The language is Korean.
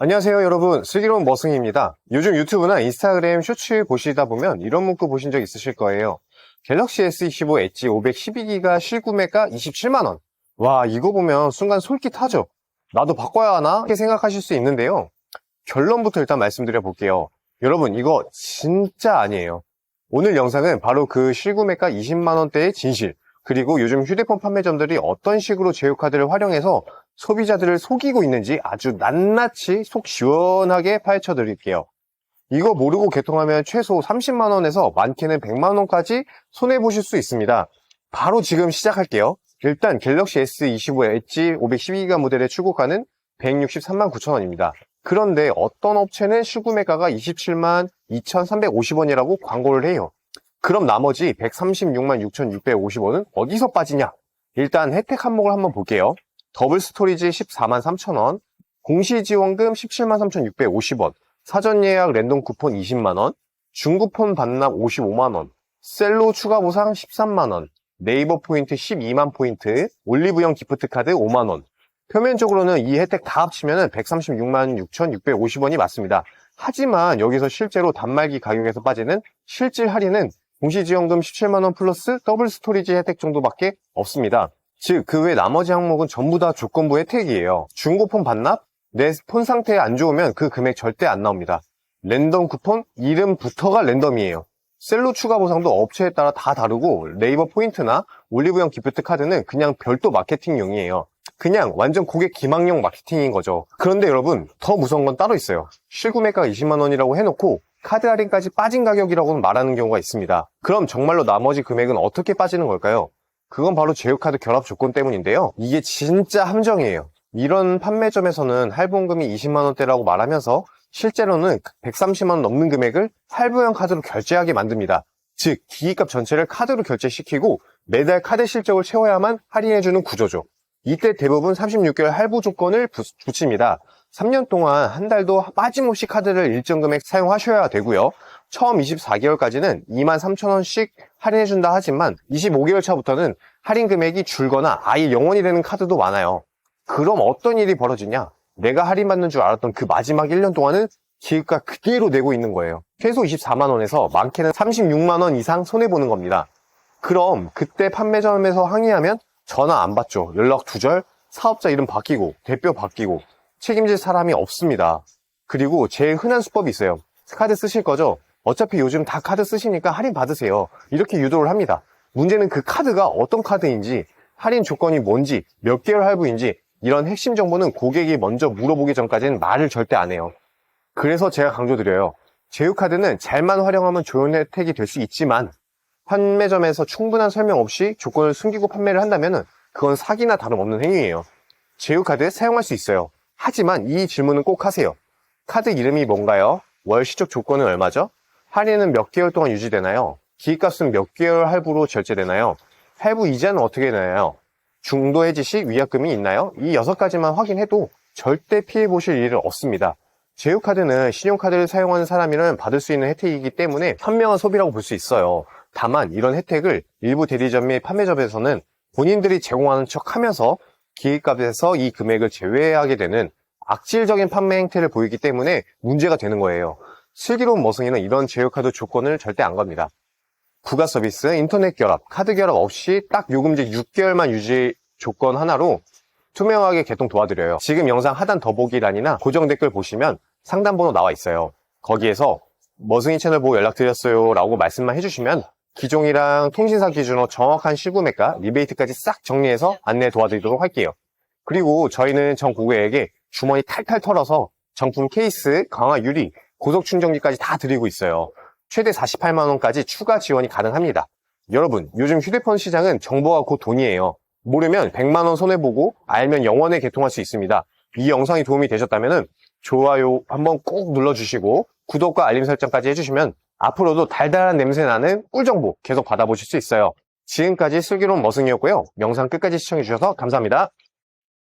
안녕하세요 여러분. 슬기로운 머승입니다. 요즘 유튜브나 인스타그램 쇼츠 보시다 보면 이런 문구 보신 적 있으실 거예요. 갤럭시 S25 엣지 512기가 실구매가 27만원. 와 이거 보면 순간 솔깃하죠? 나도 바꿔야 하나? 이렇게 생각하실 수 있는데요. 결론부터 일단 말씀드려 볼게요. 여러분 이거 진짜 아니에요. 오늘 영상은 바로 그 실구매가 20만원대의 진실 그리고 요즘 휴대폰 판매점들이 어떤 식으로 제휴카드를 활용해서 소비자들을 속이고 있는지 아주 낱낱이 속 시원하게 파헤쳐 드릴게요. 이거 모르고 개통하면 최소 30만원에서 많게는 100만원까지 손해보실 수 있습니다. 바로 지금 시작할게요. 일단 갤럭시 S25 엣지 512기가 모델의 출고가는 163만 9천원입니다. 그런데 어떤 업체는 실구매가가 27만 2,350원이라고 광고를 해요. 그럼 나머지 136만 6,650원은 어디서 빠지냐? 일단 혜택 항목을 한번 볼게요. 더블 스토리지 14만 3천원, 공시지원금 17만 3,650원, 사전 예약 랜덤 쿠폰 20만원, 중구폰 반납 55만원, 셀로 추가 보상 13만원, 네이버 포인트 12만 포인트, 올리브영 기프트 카드 5만원. 표면적으로는 이 혜택 다 합치면 136만 6,650원이 맞습니다. 하지만 여기서 실제로 단말기 가격에서 빠지는 실질 할인은 공시지원금 17만원 플러스 더블 스토리지 혜택 정도밖에 없습니다. 즉, 그 외 나머지 항목은 전부 다 조건부 혜택이에요. 중고폰 반납? 내 폰 상태 안 좋으면 그 금액 절대 안 나옵니다. 랜덤 쿠폰? 이름부터가 랜덤이에요. 셀로 추가 보상도 업체에 따라 다 다르고 네이버 포인트나 올리브영 기프트 카드는 그냥 별도 마케팅용이에요. 그냥 완전 고객 기망용 마케팅인 거죠. 그런데 여러분, 더 무서운 건 따로 있어요. 실구매가 20만 원이라고 해놓고 카드 할인까지 빠진 가격이라고는 말하는 경우가 있습니다. 그럼 정말로 나머지 금액은 어떻게 빠지는 걸까요? 그건 바로 제휴카드 결합 조건 때문인데요. 이게 진짜 함정이에요. 이런 판매점에서는 할부원금이 20만원대라고 말하면서 실제로는 130만원 넘는 금액을 할부형 카드로 결제하게 만듭니다. 즉, 기기값 전체를 카드로 결제시키고 매달 카드 실적을 채워야만 할인해주는 구조죠. 이때 대부분 36개월 할부 조건을 부- 붙입니다. 3년 동안 한 달도 빠짐없이 카드를 일정 금액 사용하셔야 되고요. 처음 24개월까지는 23,000원씩 할인해준다 하지만 25개월 차부터는 할인 금액이 줄거나 아예 0원이 되는 카드도 많아요. 그럼 어떤 일이 벌어지냐? 내가 할인받는 줄 알았던 그 마지막 1년 동안은 기획가 그대로 내고 있는 거예요. 최소 24만원에서 많게는 36만원 이상 손해보는 겁니다. 그럼 그때 판매점에서 항의하면 전화 안 받죠. 연락 두절, 사업자 이름 바뀌고, 대표 바뀌고, 책임질 사람이 없습니다. 그리고 제일 흔한 수법이 있어요. 카드 쓰실 거죠? 어차피 요즘 다 카드 쓰시니까 할인 받으세요. 이렇게 유도를 합니다. 문제는 그 카드가 어떤 카드인지, 할인 조건이 뭔지, 몇 개월 할부인지, 이런 핵심 정보는 고객이 먼저 물어보기 전까지는 말을 절대 안 해요. 그래서 제가 강조드려요. 제휴카드는 잘만 활용하면 좋은 혜택이 될 수 있지만, 판매점에서 충분한 설명 없이 조건을 숨기고 판매를 한다면 그건 사기나 다름없는 행위예요. 제휴카드 사용할 수 있어요. 하지만 이 질문은 꼭 하세요. 카드 이름이 뭔가요? 월 시적 조건은 얼마죠? 할인은 몇 개월 동안 유지되나요? 기기값은 몇 개월 할부로 결제되나요? 할부 이자는 어떻게 되나요? 중도 해지 시 위약금이 있나요? 이 여섯 가지만 확인해도 절대 피해 보실 일은 없습니다. 제휴카드는 신용카드를 사용하는 사람이라면 받을 수 있는 혜택이기 때문에 현명한 소비라고 볼 수 있어요. 다만 이런 혜택을 일부 대리점 및 판매점에서는 본인들이 제공하는 척 하면서 기획값에서 이 금액을 제외하게 되는 악질적인 판매 행태를 보이기 때문에 문제가 되는 거예요. 슬기로운 머승이는 이런 제휴카드 조건을 절대 안 겁니다. 부가 서비스, 인터넷 결합, 카드 결합 없이 딱 요금제 6개월만 유지 조건 하나로 투명하게 개통 도와드려요. 지금 영상 하단 더보기란이나 고정 댓글 보시면 상담 번호 나와 있어요. 거기에서 머승이 채널 보고 연락드렸어요 라고 말씀만 해주시면 기종이랑 통신사 기준으로 정확한 실구매가, 리베이트까지 싹 정리해서 안내 도와드리도록 할게요. 그리고 저희는 전 고객에게 주머니 탈탈 털어서 정품 케이스, 강화 유리, 고속 충전기까지 다 드리고 있어요. 최대 48만원까지 추가 지원이 가능합니다. 여러분, 요즘 휴대폰 시장은 정보가 곧 돈이에요. 모르면 100만원 손해보고 알면 영원에 개통할 수 있습니다. 이 영상이 도움이 되셨다면 좋아요 한번 꼭 눌러주시고 구독과 알림 설정까지 해주시면 앞으로도 달달한 냄새 나는 꿀정보 계속 받아보실 수 있어요. 지금까지 슬기로운 머승이었고요. 영상 끝까지 시청해주셔서 감사합니다.